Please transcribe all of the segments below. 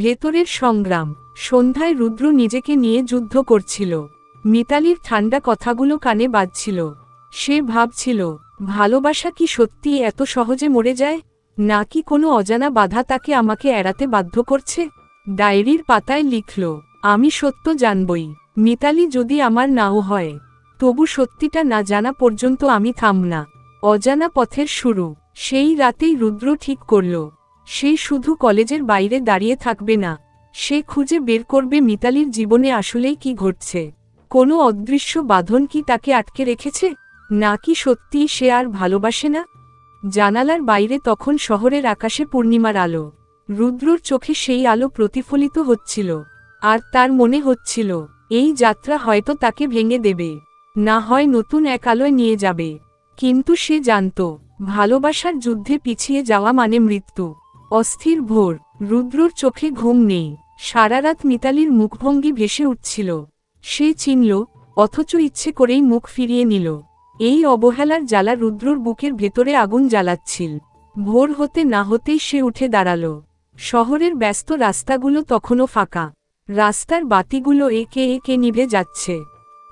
ভেতরের সংগ্রাম। সন্ধ্যায় রুদ্র নিজেকে নিয়ে যুদ্ধ করছিল। মিতালির ঠান্ডা কথাগুলো কানে বাজছিল। সে ভাবছিল, ভালোবাসা কি সত্যি এত সহজে মরে যায়? নাকি কোনো অজানা বাধা তাকে আমাকে এড়াতে বাধ্য করছে? ডায়েরির পাতায় লিখল, আমি সত্য জানবই। মিতালি যদি আমার নাও হয়, তবু সত্যিটা না জানা পর্যন্ত আমি থাম না। অজানা পথের শুরু। সেই রাতেই রুদ্র ঠিক করল সে শুধু কলেজের বাইরে দাঁড়িয়ে থাকবে না, সে খুঁজে বের করবে মিতালির জীবনে আসলেই কি ঘটছে। কোনো অদৃশ্য বাঁধন কি তাকে আটকে রেখেছে? নাকি সত্যিই সে আর ভালোবাসে না? জানালার বাইরে তখন শহরের আকাশে পূর্ণিমার আলো। রুদ্রর চোখে সেই আলো প্রতিফলিত হচ্ছিল। আর তার মনে হচ্ছিল, এই যাত্রা হয়তো তাকে ভেঙে দেবে। না হয় নতুন এক আলোয় নিয়ে যাবে। কিন্তু সে জানত, ভালোবাসার যুদ্ধে পিছিয়ে যাওয়া মানে মৃত্যু। অস্থির ভোর, রুদ্রর চোখে ঘুম নেই, সারারাত মিতালির মুখভঙ্গি ভেসে উঠছিল। সে চিনল, অথচ ইচ্ছে করেই মুখ ফিরিয়ে নিল। এই অবহেলার জ্বালা রুদ্রর বুকের ভেতরে আগুন জ্বালাচ্ছিল। ভোর হতে না হতেই সে উঠে দাঁড়াল। শহরের ব্যস্ত রাস্তাগুলো তখনও ফাঁকা। রাস্তার বাতিগুলো একে একে নিভে যাচ্ছে।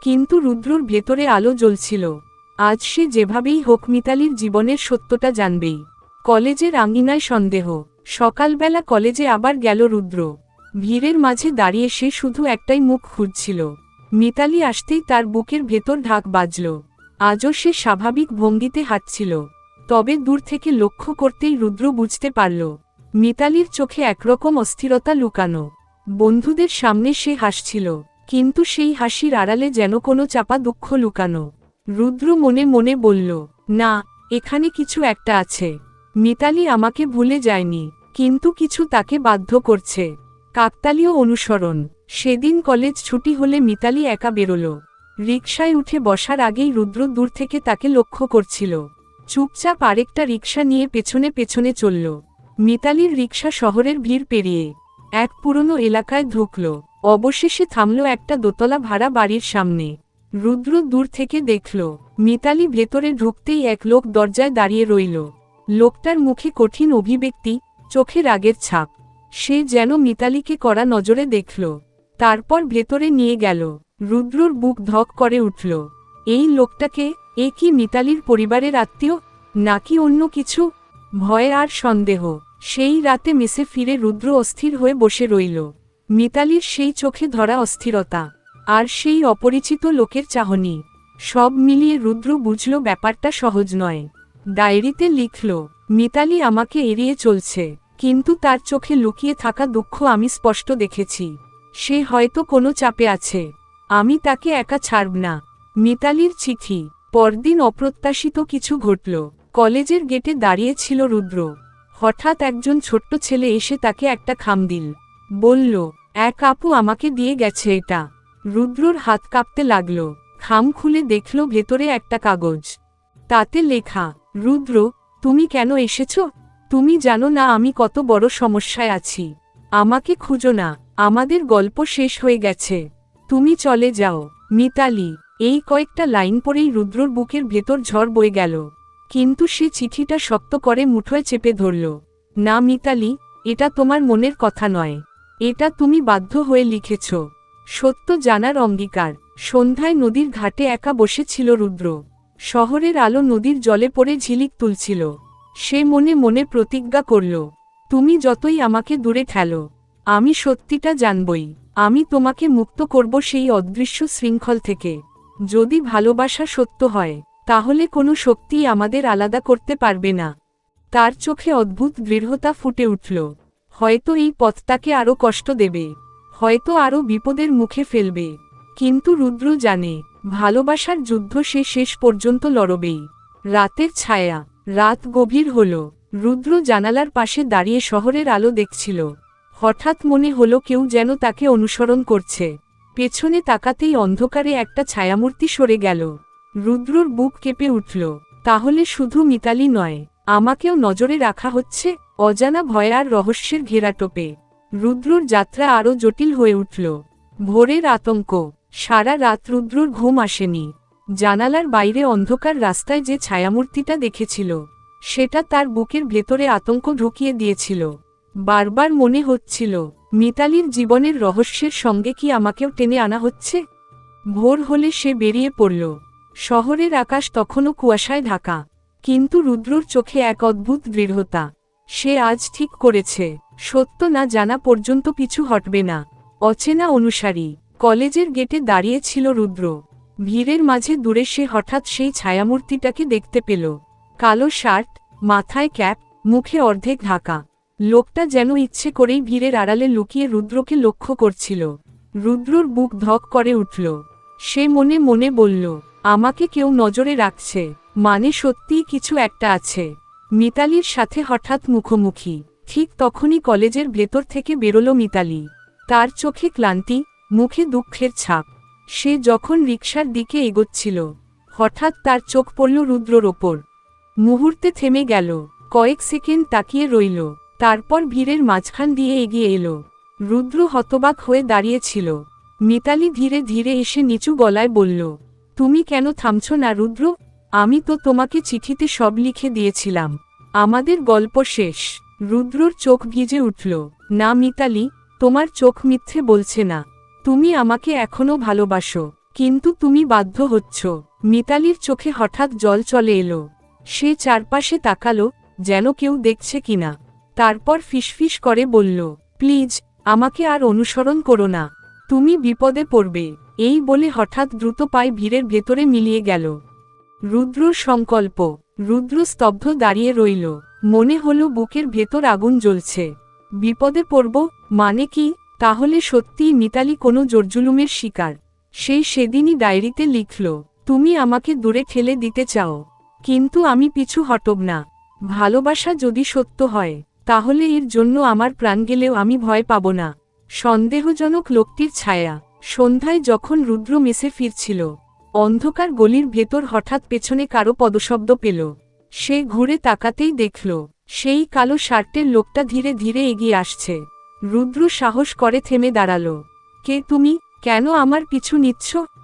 কিন্তু রুদ্রর ভেতরে আলো জ্বলছিল। আজ সে যেভাবেই হোক মিতালির জীবনের সত্যটা জানবেই। কলেজের আঙ্গিনায় সন্দেহ। সকালবেলা কলেজে আবার গেল রুদ্র। ভিড়ের মাঝে দাঁড়িয়ে সে শুধু একটাই মুখ খুঁজছিল। মিতালি আসতেই তার বুকের ভেতর ঢাক বাজল। আজও সে স্বাভাবিক ভঙ্গিতে হাঁটছিল। তবে দূর থেকে লক্ষ্য করতেই রুদ্র বুঝতে পারল। মিতালির চোখে একরকম অস্থিরতা লুকানো। বন্ধুদের সামনে সে হাসছিল, কিন্তু সেই হাসির আড়ালে যেন কোনো চাপা দুঃখ লুকানো। রুদ্র মনে মনে বলল, না, এখানে কিছু একটা আছে। মিতালি আমাকে ভুলে যায়নি, কিন্তু কিছু তাকে বাধ্য করছে। কাকতালীয় অনুসরণ। সেদিন কলেজ ছুটি হলে মিতালি একা বেরোল। রিকশায় উঠে বসার আগেই রুদ্র দূর থেকে তাকে লক্ষ্য করছিল। চুপচাপ আরেকটা রিকশা নিয়ে পেছনে পেছনে চলল। মিতালির রিকশা শহরের ভিড় পেরিয়ে এক পুরনো এলাকায় ঢুকল। অবশেষে থামল একটা দোতলা ভাড়া বাড়ির সামনে। রুদ্র দূর থেকে দেখল, মিতালি ভেতরে ঢুকতেই এক লোক দরজায় দাঁড়িয়ে রইল। লোকটার মুখে কঠিন অভিব্যক্তি চোখে রাগের ছাপ। সে যেন মিতালিকে করা নজরে দেখল। তারপর ভেতরে নিয়ে গেল। রুদ্রর বুক ধক করে উঠল। এই লোকটাকে, এ কি মিতালির পরিবারের আত্মীয়? নাকি অন্য কিছু? ভয় আর সন্দেহ। সেই রাতে মেসে ফিরে রুদ্র অস্থির হয়ে বসে রইল। মিতালির সেই চোখে ধরা অস্থিরতা, আর সেই অপরিচিত লোকের চাহনি। সব মিলিয়ে রুদ্র বুঝল ব্যাপারটা সহজ নয়। ডায়েরিতে লিখল, মিতালি আমাকে এড়িয়ে চলছে, কিন্তু তার চোখে লুকিয়ে থাকা দুঃখ আমি স্পষ্ট দেখেছি। সে হয়তো কোনো চাপে আছে। আমি তাকে একা ছাড়ব না। মিতালির চিঠি। পরদিন অপ্রত্যাশিত কিছু ঘটল। কলেজের গেটে দাঁড়িয়ে ছিল রুদ্র। হঠাৎ একজন ছোট্ট ছেলে এসে তাকে একটা খাম দিল। বলল, এক আপু আমাকে দিয়ে গেছে এটা। রুদ্রর হাত কাঁপতে লাগল। খাম খুলে দেখল ভেতরে একটা কাগজ। তাতে লেখা রুদ্র, তুমি কেন এসেছ? তুমি জানো না আমি কত বড় সমস্যায় আছি। আমাকে খুঁজো না, আমাদের গল্প শেষ হয়ে গেছে। তুমি চলে যাও, মিতালি। এই কয়েকটা লাইন পরেই রুদ্রর বুকের ভেতর ঝড় বয়ে গেল। কিন্তু সে চিঠিটা শক্ত করে মুঠোয় চেপে ধরল। না মিতালি, এটা তোমার মনের কথা নয়। এটা তুমি বাধ্য হয়ে লিখেছ। সত্য জানার অঙ্গীকার। সন্ধ্যায় নদীর ঘাটে একা বসেছিল রুদ্র। শহরের আলো নদীর জলে পড়ে ঝিলিক তুলছিল। সে মনে মনে প্রতিজ্ঞা করল, তুমি যতই আমাকে দূরে ঠেলো, আমি সত্যিটা জানবই। আমি তোমাকে মুক্ত করব সেই অদৃশ্য শৃঙ্খল থেকে। যদি ভালোবাসা সত্য হয়, তাহলে কোনো শক্তিই আমাদের আলাদা করতে পারবে না। তার চোখে অদ্ভুত দৃঢ়তা ফুটে উঠল। হয়তো এই পথটাকে আরও কষ্ট দেবে, হয়তো আরও বিপদের মুখে ফেলবে। কিন্তু রুদ্র জানে, ভালোবাসার যুদ্ধ সে শেষ পর্যন্ত লড়বেই। রাতের ছায়া, রাত গভীর হল। রুদ্র জানালার পাশে দাঁড়িয়ে শহরের আলো দেখছিল। হঠাৎ মনে হলো কেউ যেন তাকে অনুসরণ করছে। পেছনে তাকাতেই অন্ধকারে একটা ছায়ামূর্তি সরে গেল। রুদ্রর বুক কেঁপে উঠল। তাহলে শুধু মিতালি নয়, আমাকেও নজরে রাখা হচ্ছে, অজানা ভয় আর রহস্যের ঘেরাটোপে রুদ্রর যাত্রা আরও জটিল হয়ে উঠল। ভোরের আতঙ্ক। সারা রাত রুদ্রুর ঘুম আসেনি। জানালার বাইরে অন্ধকার রাস্তায় যে ছায়ামূর্তিটা দেখেছিল, সেটা তার বুকের ভেতরে আতঙ্ক ঢুকিয়ে দিয়েছিল। বারবার মনে হচ্ছিল, মিতালির জীবনের রহস্যের সঙ্গে কি আমাকেও টেনে আনা হচ্ছে? ভোর হলে সে বেরিয়ে পড়ল। শহরের আকাশ তখনও কুয়াশায় ঢাকা, কিন্তু রুদ্রর চোখে এক অদ্ভুত দৃঢ়তা। সে আজ ঠিক করেছে, সত্য না জানা পর্যন্ত পিছু হটবে না। অচেনা অনুসারী। কলেজের গেটে দাঁড়িয়ে ছিল রুদ্র। ভিড়ের মাঝে দূরে সে হঠাৎ সেই ছায়ামূর্তিটাকে দেখতে পেল। কালো শার্ট, মাথায় ক্যাপ, মুখে অর্ধেক ঢাকা। লোকটা যেন ইচ্ছে করেই ভিড়ের আড়ালে লুকিয়ে রুদ্রকে লক্ষ্য করছিল। রুদ্রর বুক ধক করে উঠল। সে মনে মনে বলল, আমাকে কেউ নজরে রাখছে। মানে সত্যিই কিছু একটা আছে। মিতালির সাথে হঠাৎ মুখোমুখি। ঠিক তখনই কলেজের ভেতর থেকে বেরোলো মিতালি। তার চোখে ক্লান্তি মুখে দুঃখের ছাপ। সে যখন রিকশার দিকে এগোচ্ছিল, হঠাৎ তার চোখ পড়ল রুদ্রর ওপর। মুহূর্তে থেমে গেল, কয়েক সেকেন্ড তাকিয়ে রইল, তারপর ভিড়ের মাঝখান দিয়ে এগিয়ে এলো। রুদ্র হতবাক হয়ে দাঁড়িয়েছিল। মিতালি ধীরে ধীরে এসে নিচু গলায় বলল, তুমি কেন থামছ না রুদ্র? আমি তো তোমাকে চিঠিতে সব লিখে দিয়েছিলাম। আমাদের গল্প শেষ। রুদ্রর চোখ ভিজে উঠল, না মিতালি, তোমার চোখ মিথ্যে বলছে না। তুমি আমাকে এখনও ভালোবাসো, কিন্তু তুমি বাধ্য হচ্ছ। মিতালির চোখে হঠাৎ জল চলে এলো। সে চারপাশে তাকালো, যেন কেউ দেখছে কিনা। তারপর ফিসফিস করে বলল, প্লিজ, আমাকে আর অনুসরণ করো না। তুমি বিপদে পড়বে। এই বলে হঠাৎ দ্রুত পায়ে ভিড়ের ভেতরে মিলিয়ে গেল। রুদ্রর সংকল্প। রুদ্র স্তব্ধ দাঁড়িয়ে রইল। মনে হলো বুকের ভেতর আগুন জ্বলছে। বিপদে পড়ব? মানে কি? তাহলে সত্যিই মিতালি কোনো জোরজুলুমের শিকার। সেই সেদিনই ডায়েরিতে লিখল, তুমি আমাকে দূরে ঠেলে দিতে চাও, কিন্তু আমি পিছু হটব না। ভালোবাসা যদি সত্য হয়, তাহলে এর জন্য আমার প্রাণ গেলেও আমি ভয় পাব না সন্দেহজনক লোকটির ছায়া। সন্ধ্যায় যখন রুদ্র মেসে ফিরছিল, অন্ধকার গলির ভেতর হঠাৎ পেছনে কারও পদশব্দ পেল। সে ঘুরে তাকাতেই দেখল, সেই কালো শার্টের লোকটা ধীরে ধীরে এগিয়ে আসছে। রুদ্র সাহস করে থেমে দাঁড়াল। কে তুমি? কেন আমার পিছু নিচ্ছ?